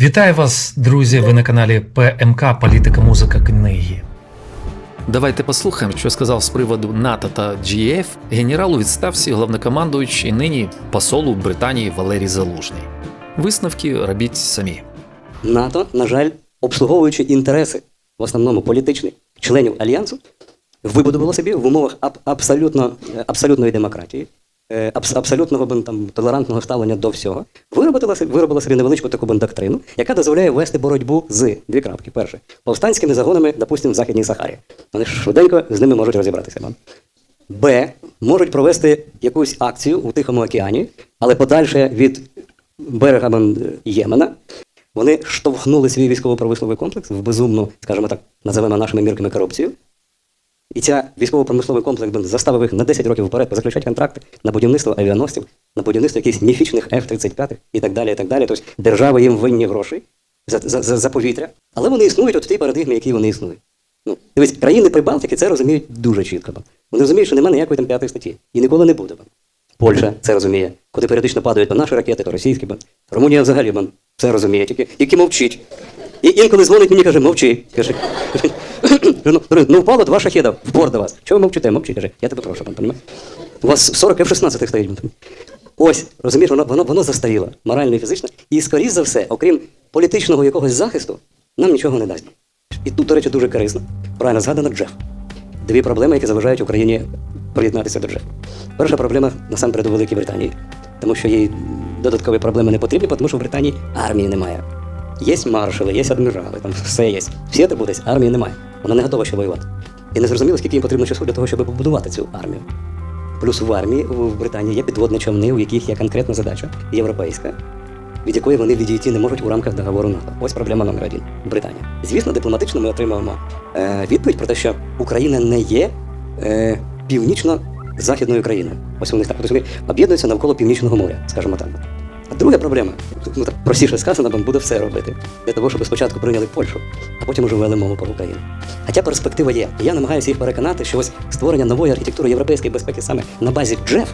Вітаю вас, друзі! Ви на каналі ПМК Політика, музика, книги. Давайте послухаємо, що сказав з приводу НАТО та GF генерал у відставці, головнокомандуючий і нині посол у Британії Валерій Залужний. Висновки робіть самі. НАТО, на жаль, обслуговуючи інтереси, в основному політичні членів альянсу, вибудувало собі в умовах аб- абсолютно, е, абсолютної демократії, абсолютного там, толерантного ставлення до всього, виробила, виробила собі невеличку таку доктрину, яка дозволяє вести боротьбу з дві крапки. Перше, повстанськими загонами, допустимо, в Західній Сахарі. Вони швиденько з ними можуть розібратися. Б. Можуть провести якусь акцію у Тихому океані, але подальше від берега Ємена. Вони штовхнули свій військово-промисловий комплекс в безумну, скажімо так, називаємо нашими мірками корупцію. І ця військово-промисловий комплекс заставив їх на 10 років вперед позаключати контракти на будівництво авіаносців, на будівництво якихось міфічних F-35 і так далі. і так далі. Тобто держава їм винні гроші за, за, за, за повітря. Але вони існують от в тій парадигмі, якій вони існують. Ну, дивись, країни Прибалтики це розуміють дуже чітко. Вони розуміють, що немає ніякої там п'ятої статті. І ніколи не буде. Польща це розуміє. Куди періодично падають то наші ракети, то російські. бо. Румунія взагалі це розуміє, тільки, тільки мовчить. І інколи дзвонить мені каже, мовчи. Каже, ну, ну впало два шахеда в борт до вас. Чого ви мовчите? Мовчи, каже, я тебе прошу, пан, понімаєш? У вас 40 F-16 стоїть. Ось, розумієш, воно, воно, воно застаріло, морально і фізично. І, скоріш за все, окрім політичного якогось захисту, нам нічого не дасть. І тут, до речі, дуже корисно. Правильно згадано Джеф. Дві проблеми, які заважають Україні приєднатися до Джеф. Перша проблема насамперед у Великій Британії, тому що їй додаткові проблеми не потрібні, тому що в Британії армії немає. Є маршали, є адмірали, там все є. Всі атрибути, армії немає. Вона не готова ще воювати. І не зрозуміло, скільки їм потрібно часу для того, щоб побудувати цю армію. Плюс в армії в Британії є підводні човни, у яких є конкретна задача європейська, від якої вони відійти не можуть у рамках договору НАТО. Ось проблема номер один Британія. Звісно, дипломатично ми отримуємо е, відповідь про те, що Україна не є е, північно-західною країною. Ось вони так розуміють, об'єднуються навколо північного моря, скажімо так. А друга проблема, ну так простіше сказано, буде все робити для того, щоб спочатку прийняли Польщу, а потім уже ввели мову про Україну. Хоча перспектива є. І я намагаюся їх переконати, що ось створення нової архітектури європейської безпеки саме на базі Джеф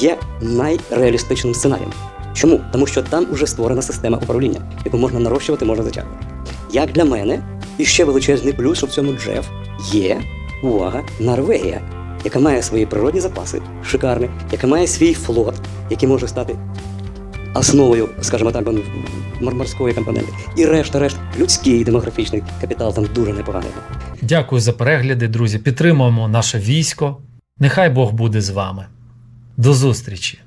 є найреалістичним сценарієм. Чому? Тому що там уже створена система управління, яку можна нарощувати, можна затягувати. Як для мене, і ще величезний плюс, в цьому Джеф є увага Норвегія, яка має свої природні запаси, шикарні, яка має свій флот, який може стати основою, скажімо так, морморської компоненти. І решта-решт людський демографічний капітал там дуже непоганий. Дякую за перегляди, друзі. Підтримуємо наше військо. Нехай Бог буде з вами. До зустрічі!